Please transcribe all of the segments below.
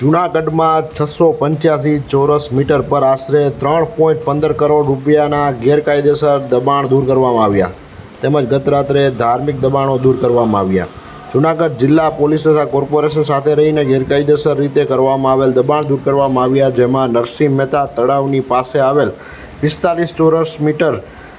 જૂનાગઢમાં છસો પંચ્યાસી ચોરસ મીટર પર આશરે ત્રણ પોઈન્ટ પંદર કરોડ રૂપિયાના ગેરકાયદેસર દબાણ દૂર કરવામાં આવ્યા. તેમજ ગત રાત્રે ધાર્મિક દબાણો દૂર કરવામાં આવ્યા. જૂનાગઢ જિલ્લા પોલીસ તથા કોર્પોરેશન સાથે રહીને ગેરકાયદેસર રીતે કરવામાં આવેલ દબાણ દૂર કરવામાં આવ્યા, જેમાં નરસિંહ મહેતા તળાવની પાસે આવેલ પિસ્તાલીસ ચોરસ મીટર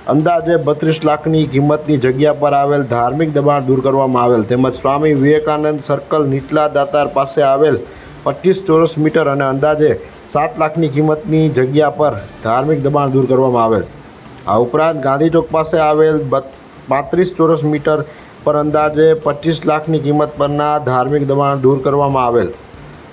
અંદાજે બત્રીસ લાખની કિંમતની જગ્યા પર આવેલ ધાર્મિક દબાણ દૂર કરવામાં આવેલ. તેમજ સ્વામી વિવેકાનંદ સર્કલ નીટલા દાતાર પાસે આવેલ પચીસ ચોરસ મીટર અને અંદાજે સાત લાખની કિંમતની જગ્યા પર ધાર્મિક દબાણ દૂર કરવામાં આવેલ. આ ઉપરાંત ગાંધી ચોક પાસે આવેલ પાંત્રીસ ચોરસ મીટર પર અંદાજે પચીસ લાખની કિંમત પરના ધાર્મિક દબાણ દૂર કરવામાં આવેલ.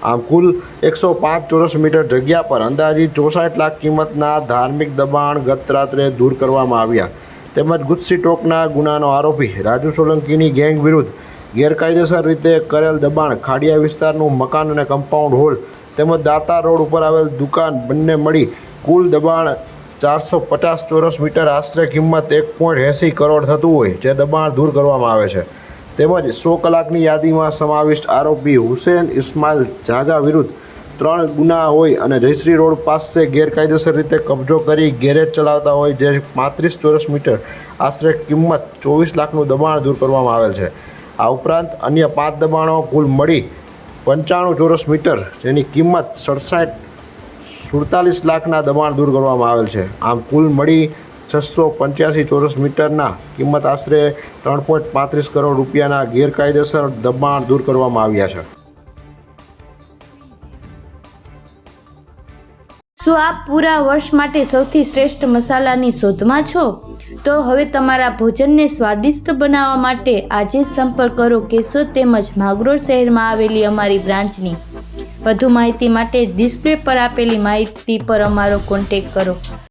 આમ કુલ એકસો પાંચ ચોરસ મીટર જગ્યા પર અંદાજિત ચોસઠ લાખ કિંમતના ધાર્મિક દબાણ ગત રાત્રે દૂર કરવામાં આવ્યા. તેમજ ગુસ્સી ટોકના ગુનાનો આરોપી રાજુ સોલંકીની ગેંગ વિરુદ્ધ ગેરકાયદેસર રીતે કરેલ દબાણ ખાડિયા વિસ્તારનું મકાન અને કમ્પાઉન્ડ હોલ તેમજ દાતા રોડ ઉપર આવેલ દુકાન બંને મળી કુલ દબાણ ચારસો પચાસ ચોરસ મીટર આશરે કિંમત એક પોઈન્ટ એંસી કરોડ થતું હોય, જે દબાણ દૂર કરવામાં આવે છે. તેમજ સો કલાકની યાદીમાં સમાવિષ્ટ આરોપી હુસેન ઇસ્માઇલ જાગા વિરુદ્ધ ત્રણ ગુના હોય અને જયશ્રી રોડ પાસે ગેરકાયદેસર રીતે કબજો કરી ગેરેજ ચલાવતા હોય જે પાંત્રીસ ચોરસ મીટર આશરે કિંમત ચોવીસ લાખનું દબાણ દૂર કરવામાં આવેલ છે. આ ઉપરાંત અન્ય પાંચ દબાણો કુલ મળી પંચાણું ચોરસ મીટર જેની કિંમત સડસઠ સુડતાલીસ લાખના દબાણ દૂર કરવામાં આવેલ છે. આમ કુલ મળી છસો પંચ્યાસી ચોરસ મીટરના કિંમત આશરે ત્રણ પોઈન્ટ પાંત્રીસ કરોડ રૂપિયાના ગેરકાયદેસર દબાણ દૂર કરવામાં આવ્યા છે. શું આપ પૂરા વર્ષ માટે સૌથી શ્રેષ્ઠ મસાલાની શોધમાં છો? તો હવે તમારા ભોજનને સ્વાદિષ્ટ બનાવવા માટે આજે સંપર્ક કરો કેશોદ તેમજ માગરોળ શહેરમાં આવેલી અમારી બ્રાન્ચની. વધુ માહિતી માટે ડિસ્પ્લે પર આપેલી માહિતી પર અમારો કોન્ટેક કરો.